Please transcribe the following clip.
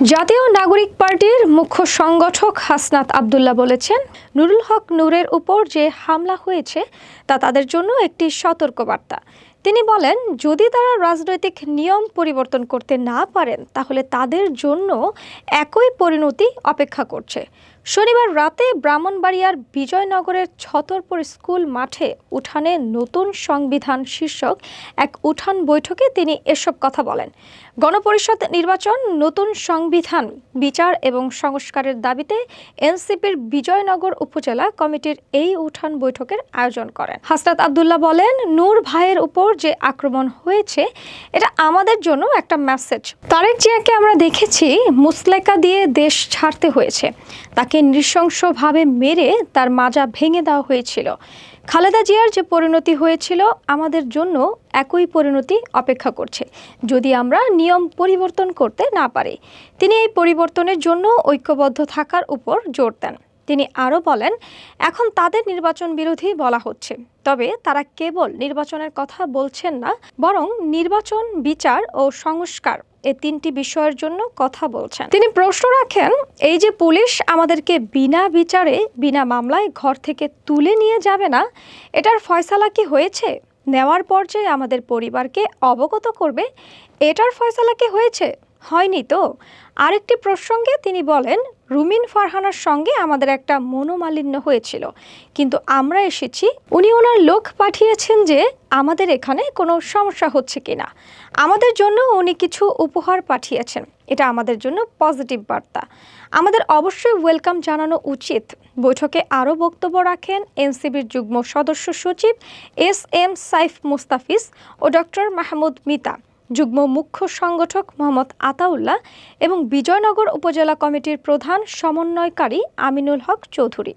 জাতীয় নাগরিক পার্টির মুখ্য সংগঠক হাসনাত আবদুল্লাহ বলেছেন, নুরুল হক নূরের উপর যে হামলা হয়েছে, তা তাদের জন্য একটি সতর্কবার্তা। তিনি বলেন, যদি তারা রাজনৈতিক নিয়ম পরিবর্তন করতে না পারেন, তাহলে তাদের জন্য একই পরিণতি অপেক্ষা করছে। শনিবার রাতে ব্রাহ্মণবাড়িয়ার বিজয়নগরের ছতরপুর স্কুল মাঠে উঠানে নতুন সংবিধান শীর্ষক এক উঠান বৈঠকে তিনি এসব কথা বলেন। গণপরিষদ নির্বাচন নতুন সংবিধান, বিচার এবং সংস্কারের দাবিতে এনসিপির বিজয়নগর উপজেলা কমিটির এই উঠান বৈঠকের আয়োজন করেন। হাসরাত আবদুল্লাহ বলেন, নূর ভাইয়ের উপর যে আক্রমণ হয়েছে, এটা আমাদের জন্য একটা মেসেজ তারেক জিয়াকে আমরা দেখেছি মুসলেকা দিয়ে দেশ ছাড়তে হয়েছে। তাকে নৃশংসভাবে মেরে তার মাজা ভেঙে দেওয়া হয়েছিল। খালেদা জিয়ার যে পরিণতি হয়েছিল, আমাদের জন্য একই পরিণতি অপেক্ষা করছে। যদি আমরা নিয়ম পরিবর্তন করতে না পারি, তিনি এই পরিবর্তনের জন্য ঐক্যবদ্ধ থাকার উপর জোর দেন। তিনি আরও বলেন, এখন তাদের নির্বাচন বিরোধী বলা হচ্ছে। তবে তারা কেবল নির্বাচনের কথা বলছেন না, বরং নির্বাচন, বিচার ও সংস্কার এ তিনটি বিষয়ের জন্য কথা বলছেন। তিনি প্রশ্ন রাখেন, এই যে পুলিশ আমাদেরকে বিনা বিচারে, বিনা মামলায় ঘর থেকে তুলে নিয়ে যাবে না, এটার ফয়সালা কি হয়েছে? নেওয়ার পর্যায়ে আমাদের পরিবারকে অবগত করবে, এটার ফয়সালা কি হয়েছে? হয়নি তো? আরেকটি প্রসঙ্গে তিনি বলেন, রুমিন ফারহানার সঙ্গে আমাদের একটা মনোমালিন্য হয়েছিল। কিন্তু আমরা এসেছি, উনি ওনার লোক পাঠিয়েছেন যে আমাদের এখানে কোনো সমস্যা হচ্ছে কিনা। আমাদের জন্য উনি কিছু উপহার পাঠিয়েছেন। এটা আমাদের জন্য পজিটিভ বার্তা। আমাদের অবশ্যই ওয়েলকাম জানানো উচিত। বৈঠকে আরও বক্তব্য রাখেন এনসিবির যুগ্ম সদস্য সচিব এস এম সাইফ মুস্তাফিজ ও ডক্টর মাহমুদ মিতা। যুগ্ম মুখ্য সংগঠক মোহাম্মদ আতাউল্লাহ এবং বিজয়নগর উপজেলা কমিটির প্রধান সমন্বয়কারী আমিনুল হক চৌধুরী।